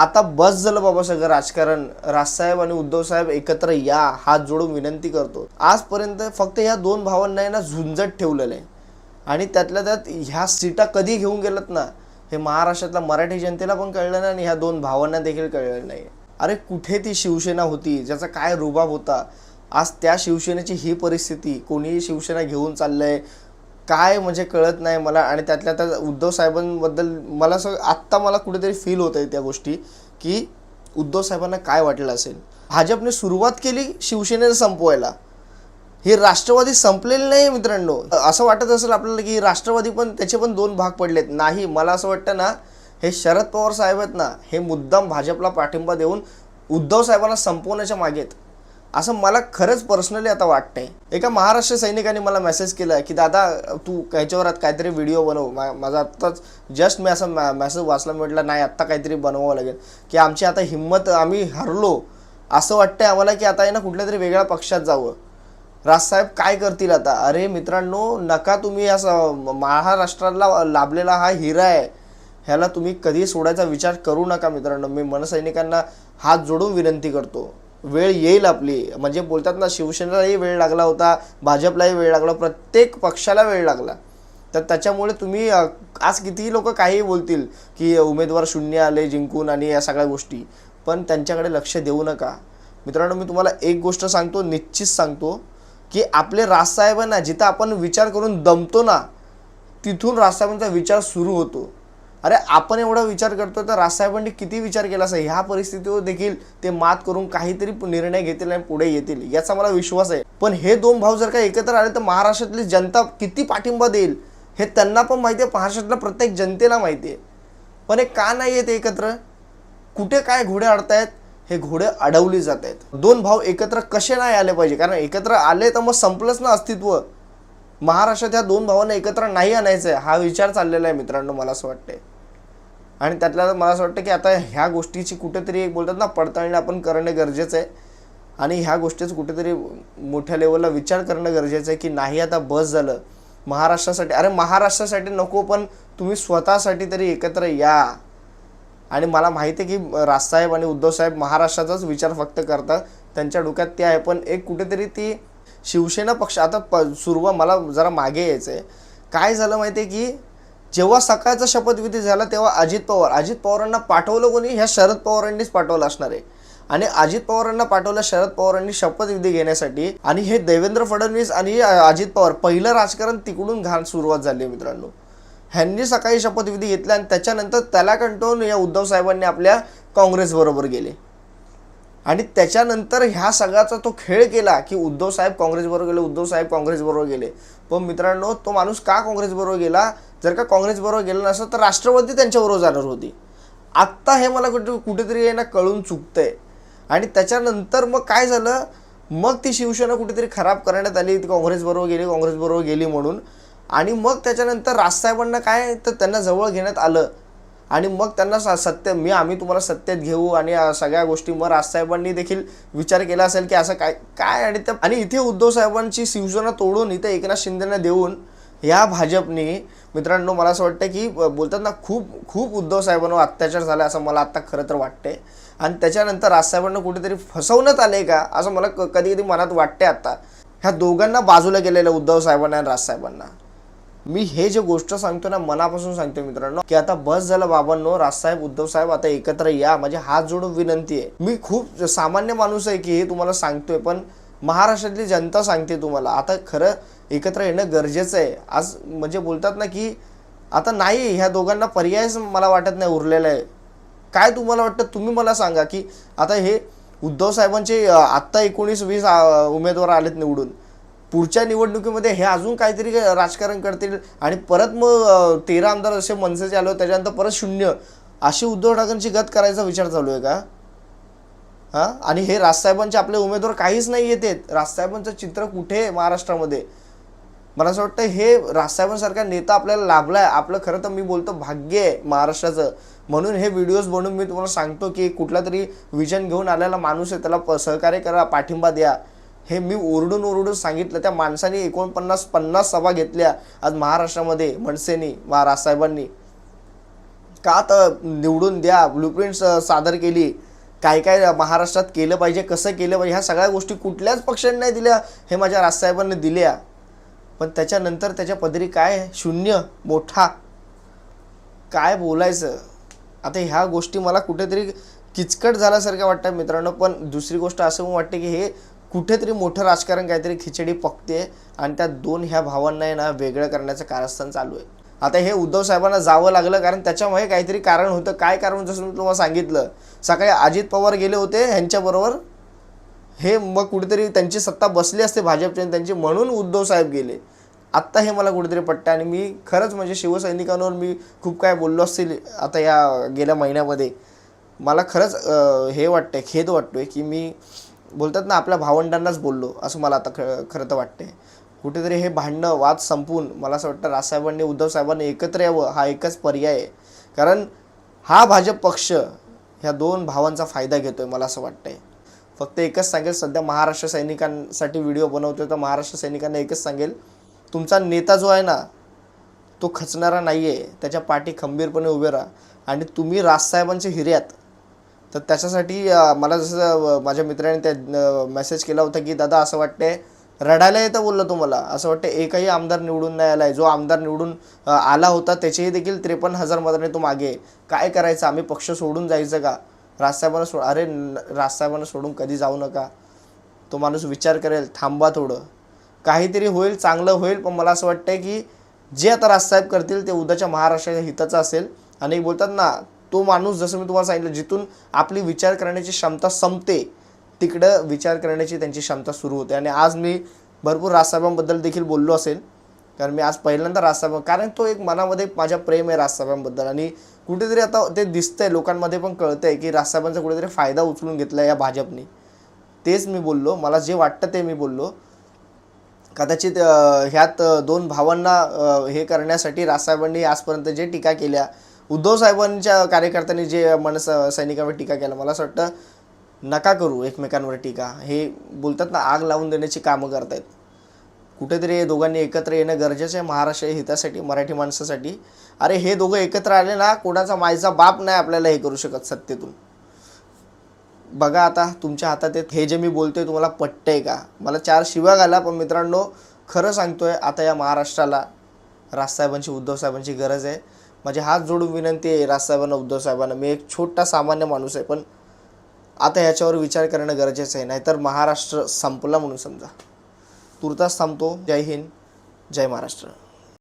आता बस झालं बाबा सगळं राजकारण. राजसाहेब आणि उद्धव साहेब एकत्र या हात जोडून विनंती करतो. आजपर्यंत फक्त ह्या दोन भावांना ना झुंजत ठेवलेलं आहे. आणि त्यातल्या त्यात ह्या सीटा कधी घेऊन गेलात ना हे महाराष्ट्रातल्या मराठी जनतेला पण कळलं नाही आणि ह्या दोन भावांना देखील कळलं नाही. अरे कुठे ती शिवसेना होती ज्याचा काय रुबाब होता? आज त्या शिवसेनेची ही परिस्थिती कोणीही शिवसेना घेऊन चाललंय काय म्हणजे कळत नाही मला आणि त्यातल्या त्या उद्धव साहेबांबद्दल मला असं आत्ता मला कुठेतरी फील होत आहे त्या गोष्टी की उद्धव साहेबांना काय वाटलं असेल? भाजपने सुरुवात केली शिवसेनेला संपवायला. हे राष्ट्रवादी संपलेले नाही मित्रांनो. असं वाटत असेल आपल्याला की राष्ट्रवादी पण त्याचे पण दोन भाग पडलेत. नाही मला असं वाटतं ना हे शरद पवार साहेब आहेत ना हे मुद्दाम भाजपला पाठिंबा देऊन उद्धव साहेबांना संपवण्याच्या मागेत असं मला खरंच पर्सनली आता वाटतंय. एका महाराष्ट्र सैनिकाने मला मेसेज केला की दादा तू ह्याच्यावर आता काहीतरी व्हिडिओ बनव. मा- माझा आत्ताच जस्ट मी असं मेसेज वाचला. म्हटलं नाही आत्ता काहीतरी बनवावं लागेल. की आमची आता हिंमत आम्ही हरलो. असं वाटतंय आम्हाला की आता आहे ना कुठल्या तरी वेगळ्या पक्षात जावं. राजसाहेब काय करतील आता? अरे मित्रांनो नका तुम्ही असं महाराष्ट्राला लाभलेला हा हिरा आहे. ह्याला तुम्ही कधी सोडायचा विचार करू नका मित्रांनो. मी मनसैनिकांना हात जोडून विनंती करतो. वेळ येईल आपली. म्हणजे बोलतात ना शिवसेनेलाही वेळ लागला होता भाजपलाही वेळ लागला प्रत्येक पक्षाला वेळ लागला. तर त्याच्यामुळे तुम्ही आज कितीही लोक काहीही बोलतील की उमेदवार शून्य आले जिंकून आणि या सगळ्या गोष्टी पण त्यांच्याकडे लक्ष देऊ नका. मित्रांनो मी तुम्हाला एक गोष्ट सांगतो निश्चित सांगतो की आपले राजसाहेबांना जिथं आपण विचार करून दमतो ना तिथून राजसाहेबांचा विचार सुरू होतो. अरे आपण एवढा विचार करतो तर राजसाहेबांनी किती विचार केला असा ह्या परिस्थितीवर देखील ते मात करून काहीतरी निर्णय घेतील आणि पुढे येतील याचा मला विश्वास आहे. पण हे दोन भाऊ जर का एकत्र आले तर महाराष्ट्रातली जनता किती पाठिंबा देईल? हे त्यांना पण माहिती आहे महाराष्ट्रातल्या प्रत्येक जनतेला माहिती आहे. पण हे का नाही येत एकत्र? कुठे काय घोडे अडतायत? हे घोडे अडवली जात आहेत दोन भाऊ एकत्र कसे नाही आले पाहिजे? कारण एकत्र आले तर मग संपलंच ना अस्तित्व. महाराष्ट्रात ह्या दोन भावांना एकत्र नाही आणायचं आहे हा विचार चाललेला आहे मित्रांनो मला असं वाटतंय. आणि त्यातल्या मला असं वाटतं की आता ह्या गोष्टीची कुठेतरी एक बोलतात ना पडताळणी आपण करणं गरजेचं आहे. आणि ह्या गोष्टीचं कुठेतरी मोठ्या लेवलला विचार करणं गरजेचं आहे की नाही आता बस झालं. महाराष्ट्रासाठी अरे महाराष्ट्रासाठी नको पण तुम्ही स्वतःसाठी तरी एकत्र या. आणि मला माहिती आहे की राजसाहेब आणि उद्धवसाहेब महाराष्ट्राचाच विचार फक्त करतात. त्यांच्या डोक्यात ते आहे पण एक कुठेतरी ती शिवसेना पक्ष आता प सुरुवात मला जरा मागे यायचं आहे काय झालं माहिती आहे की जेव्हा सकाळचा शपथविधी झाला तेव्हा अजित पवार. अजित पवारांना पाठवलं कोणी? ह्या शरद पवारांनीच पाठवलं असणार आहे. आणि अजित पवारांना पाठवलं शरद पवारांनी शपथविधी घेण्यासाठी. आणि हे देवेंद्र फडणवीस आणि अजित पवार पहिलं राजकारण तिकडून घाण सुरुवात झाली आहे मित्रांनो. ह्यांनी सकाळी शपथविधी घेतला आणि त्याच्यानंतर त्याला कंटाळून या उद्धव साहेबांनी आपल्या काँग्रेसबरोबर गेले. आणि त्याच्यानंतर ह्या सगळ्याचा तो खेळ केला की उद्धव साहेब काँग्रेसबरोबर गेले उद्धव साहेब काँग्रेसबरोबर गेले. पण मित्रांनो तो माणूस का काँग्रेसबरोबर गेला? जर का काँग्रेसबरोबर गेलं नसतं तर राष्ट्रवादी त्यांच्याबरोबर जाणार होती. आत्ता हे मला कुठे कुठेतरी आहे ना कळून चुकतंय. आणि त्याच्यानंतर मग काय झालं? मग ती शिवसेना कुठेतरी खराब करण्यात आली. ती काँग्रेसबरोबर गेली काँग्रेसबरोबर गेली म्हणून. आणि मग त्याच्यानंतर राजसाहेबांना काय? तर त्यांना जवळ घेण्यात आलं. आणि मग त्यांना सा सत्य मी आम्ही तुम्हाला सत्तेत घेऊ आणि सगळ्या गोष्टी. मग राजसाहेबांनी देखील विचार केला असेल की असं काय काय? आणि त्या आणि इथे उद्धव साहेबांची शिवसेना तोडून इथे एकनाथ शिंदेना देऊन या भाजपने मित्रांनो मला असं वाटतं की बोलतात ना खूप खूप उद्धव साहेबांवर अत्याचार झाला असं मला आत्ता खरं तर वाटतंय. आणि त्याच्यानंतर राजसाहेबांना कुठेतरी फसवण्यात आले का असं मला कधी कधी मनात वाटते आता. ह्या दोघांना बाजूला गेलेलं उद्धव साहेबांना आणि राजसाहेबांना मी हे जे गोष्ट सांगतो ना मनापासून सांगतो मित्रांनो की आता बस झालं बाबांनो राजसाहेब उद्धव साहेब आता एकत्र या म्हणजे हात जोडून विनंती आहे. मी खूप सामान्य माणूस आहे की हे तुम्हाला सांगतोय पण महाराष्ट्रातली जनता सांगते तुम्हाला. आता खरं एकत्र येणं गरजेचं आहे. आज म्हणजे बोलतात ना की आता नाही ह्या दोघांना पर्यायच मला वाटत नाही उरलेला आहे. काय तुम्हाला वाटतं? तुम्ही मला सांगा की आता हे उद्धव साहेबांचे आत्ता एकोणीस वीस उमेदवार आलेत निवडून. पुढच्या निवडणुकीमध्ये हे अजून काहीतरी राजकारण करतील आणि परत मग तेरा आमदार असे मनसेचे आले त्याच्यानंतर परत शून्य. अशी उद्धव ठाकरेंची गत करायचा विचार चालू आहे का? हां? आणि हे राजसाहेबांचे आपले उमेदवार काहीच नाही येते राजसाहेबांचं चित्र कुठे आहे महाराष्ट्रामध्ये? मला असं वाटतं हे राजसाहेबांसारखा नेता आपल्याला लाभला आहे आपलं खरं तर मी बोलतो भाग्य आहे महाराष्ट्राचं. म्हणून हे व्हिडिओज बनवून मी तुम्हाला सांगतो की कुठला तरी विजन घेऊन आलेला माणूस आहे त्याला प- सहकार्य करा पाठिंबा द्या. हे मी ओरडून ओरडून सांगितलं. त्या माणसाने एकोणपन्नास पन्नास सभा घेतल्या आज महाराष्ट्रामध्ये मनसेनी मा राजसाहेबांनी. का तर निवडून द्या ब्लूप्रिंट सादर केली. काय काय महाराष्ट्रात केलं पाहिजे कसं केलं पाहिजे ह्या सगळ्या गोष्टी कुठल्याच पक्षाने नाही दिल्या हे माझ्या राजसाहेबांनी दिल्या. पण त्याच्यानंतर त्याच्या पदरी काय? शून्य मोठा. काय बोलायचं? आता ह्या गोष्टी मला कुठेतरी किचकट झाल्यासारख्या वाटतं मित्रांनो पण दुसरी गोष्ट असं पण वाटते की हे कुठेतरी मोठं राजकारण काहीतरी खिचडी पकते आणि त्या दोन ह्या भावांना आहे ना वेगळं करण्याचं कारस्थान चालू आहे. आता हे उद्धव साहेबांना जावं लागलं कारण त्याच्यामुळे काहीतरी कारण होतं. काय कारण जसं मी तुम्हाला सांगितलं. सकाळी अजित पवार गेले होते ह्यांच्याबरोबर. हे मग कुठेतरी त्यांची सत्ता बसली असते भाजपची आणि त्यांची म्हणून उद्धव साहेब गेले. आत्ता हे मला कुठेतरी पटतं आणि मी खरंच म्हणजे शिवसैनिकांवर मी खूप काय बोललो असतील आता या गेल्या महिन्यामध्ये मला खरंच हे वाटतंय खेद वाटतोय की मी बोलतात ना आपल्या भावंडांनाच बोललो असं मला आता ख खरं तर वाटतंय. कुठेतरी हे भांडणं वाद संपून मला असं वाटतं राजसाहेबांनी उद्धव साहेबांनी एकत्र यावं हा एकच पर्याय आहे. कारण हा भाजप पक्ष ह्या दोन भावांचा फायदा घेतोय मला असं वाटतंय. फक्त एकच सांगेल सध्या महाराष्ट्र सैनिकांसाठी व्हिडिओ बनवतोय तर महाराष्ट्र सैनिकांना एकच सांगेल तुमचा नेता जो आहे ना तो खचणारा नाही आहे त्याच्या पाठी खंबीरपणे उभे राहा. आणि तुम्ही राजसाहेबांचे हिर्यात तर त्याच्यासाठी मला जसं माझ्या मित्राने त्या मेसेज केला होता की दादा असं वाटते रडायला येतं बोललं तुम्हाला. असं वाटतं एकही आमदार निवडून नाही आला आहे जो आमदार निवडून आला होता त्याचेही देखील त्रेपन्न हजार मताने तो मागे काय करायचं? आम्ही पक्ष सोडून जायचं का? राजसाहेबांना सोड अरे न- राजसाहेबांना सोडून कधी जाऊ नका. तो माणूस विचार करेल थांबा थोडं. काहीतरी होईल चांगलं होईल पण मला असं वाटतं की जे आता राजसाहेब करतील ते उद्याच्या महाराष्ट्राच्या हिताचं असेल. आणि बोलतात ना तो माणूस जसं मी तुम्हाला सांगितलं जिथून आपली विचार करण्याची क्षमता संपते तिकडं विचार करण्याची त्यांची क्षमता सुरू होते. आणि आज मी भरपूर राजसाहेबांबद्दल देखील बोललो असेल. कारण मी आज पहिल्यांदा राजसाहेब कारण तो एक मनामध्ये माझ्या प्रेम आहे राजसाहेबांबद्दल आणि कुठेतरी आता ते दिसतंय लोकांमध्ये पण कळतंय की राजसाहेबांचा कुठेतरी फायदा उचलून घेतला या भाजपने. तेच मी बोललो मला जे वाटतं ते मी बोललो. कदाचित ह्यात दोन भावांना हे करण्यासाठी राजसाहेबांनी आजपर्यंत जे टीका केल्या उद्धव साहेबांच्या कार्यकर्त्यांनी जे मनस सैनिकांवर टीका केला मला असं वाटतं नका करू एकमेकांवर टीका. हे बोलतात ना आग लावून देण्याची कामं करतायत. कुठेतरी हे दोघांनी एकत्र येणं गरजेचं आहे. महाराष्ट्र हितासाठी मराठी माणसासाठी. अरे हे दोघं एकत्र आले ना कोणाचा मायचा बाप नाही आपल्याला हे करू शकत सत्तेतून. बघा आता तुमच्या हातात येत हे जे मी बोलतोय तुम्हाला पटतंय का? मला चार शिव्या घाला पण मित्रांनो खरं सांगतोय आता या महाराष्ट्राला राजसाहेबांची उद्धव साहेबांची गरज आहे. माझी हात जोडून विनंती आहे राजसाहेबांना उद्धव साहेबांना मी एक छोटा सामान्य माणूस आहे पण आता ह्याच्यावर विचार करणं गरजेचं आहे. नाहीतर महाराष्ट्र संपला म्हणून समजा. तुर्तास थांबतो. जय हिंद. जय महाराष्ट्र.